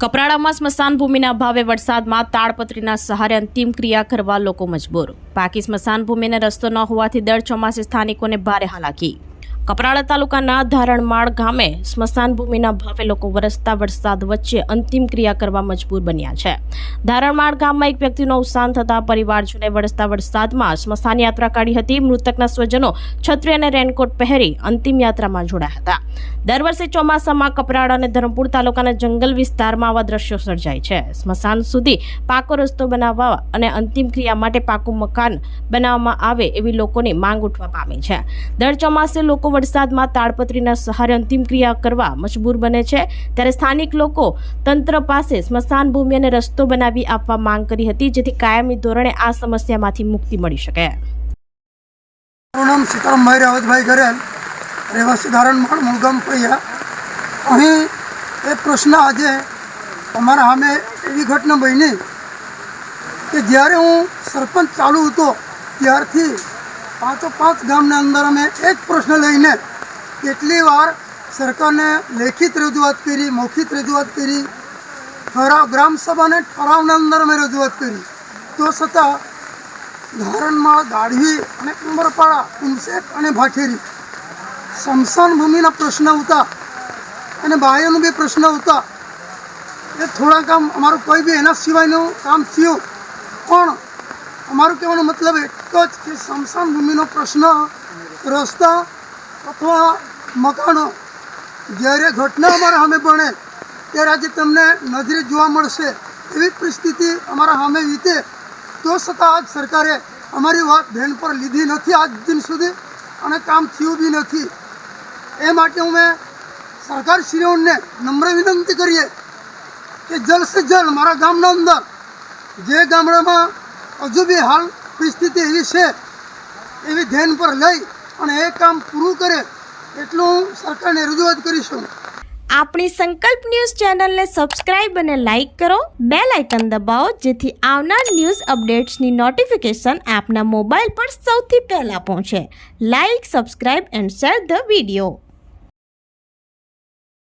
કપરાડામાં સ્મશાન ભૂમિના અભાવે વરસાદમાં તાડપત્રીના સહારે અંતિમ ક્રિયા કરવા લોકો મજબૂર. પાકી સ્મશાન ભૂમિને રસ્તો ન હોવાથી દર ચોમાસે સ્થાનિકોને ભારે હાલાકી. કપરાડા તાલુકાના ધારણમાળ ગામે સ્મશાન ભૂમિના ભાવે લોકો વરસતા વરસાદ વચ્ચે અંતિમ ક્રિયા કરવા મજબૂર બન્યા છે. ધારણમાળ ગામમાં એક વ્યક્તિનું અવસાન થતા પરિવારજોને વરસતા વરસાદમાં સ્મશાન યાત્રા કાઢી હતી. મૃતકના સ્વજનો છત્રી અને રેનકોટ પહેરી અંતિમ યાત્રામાં જોડાયા હતા. દર વર્ષે ચોમાસામાં કપરાડા અને ધરમપુર તાલુકાના જંગલ વિસ્તારમાં આવા દ્રશ્યો સર્જાય છે. સ્મશાન સુધી પાકો રસ્તો બનાવવા અને અંતિમ ક્રિયા માટે પાકું મકાન બનાવવામાં આવે એવી લોકોની માંગ ઉઠવા પામી છે. દર ચોમાસે લોકો વરસાદમાં તાડપત્રીના સહારે અંતિમ ક્રિયા કરવા મજબૂર બને છે. ત્યારે સ્થાનિક લોકો તંત્ર પાસે સ્મશાન ભૂમિ અને રસ્તો બનાવી આપવા માંગ કરી હતી, જેથી કાયમી ધોરણે આ સમસ્યામાંથી મુક્તિ મળી શકે. મારું નામ સીતારામભાઈ રાવતભાઈ ગરેલ, રહેવાસી અહીં એ પ્રશ્ન આજે અમારા સામે એવી ઘટના બની કે જ્યારે હું સરપંચ ચાલુ હતો, ત્યારથી પાંચો પાંચ ગામના અંદર અમે એક પ્રશ્ન લઈને કેટલી વાર સરકારને લેખિત રજૂઆત કરી મૌખિત રજૂઆત કરી, ઠરાવ ગ્રામસભાને ઠરાવના અંદર અમે રજૂઆત કરી. તો છતાં ધારણમાં દાઢવી અને ઉંબરપાડા ઉમસેટ અને ભાઠેરી સ્મશાન ભૂમિના પ્રશ્ન હતા અને બાહ્યનું બી પ્રશ્ન હતા. એ થોડા કામ અમારું કોઈ બી એના સિવાયનું કામ થયું. પણ અમારું કહેવાનો મતલબ એક જ કે સ્મશાન ભૂમિનો પ્રશ્ન, રસ્તા અથવા મકાનો, જ્યારે ઘટના અમારા સામે બને, ત્યારે આજે તમને નજરે જોવા મળશે એવી પરિસ્થિતિ અમારા સામે વીતે. તો છતાં આજ સરકારે અમારી વાત ધ્યાન પર લીધી નથી આજ દિન સુધી અને કામ થયું બી નથી. એ માટે અમે સરકારશ્રીઓને નમ્ર વિનંતી કરીએ કે જલ્દ સે જલ્દ મારા ગામના અંદર, જે ગામડામાં હજુ બી હાલ પરિસ્થિતિ એવી છે એવી ધ્યાન પર લઈ અને એ કામ પૂરું કરે એટલું સરકારને રજૂઆત કરીશું આપણી સંકલ્પ ન્યૂઝ ચેનલને સબસ્ક્રાઇબ અને લાઇક કરો બે લાઇકન દબાવો જેથી આવનાર ન્યૂઝ અપડેટ્સની નોટિફિકેશન આપના મોબાઈલ પર સૌથી પહેલાં પહોંચે like subscribe and share the video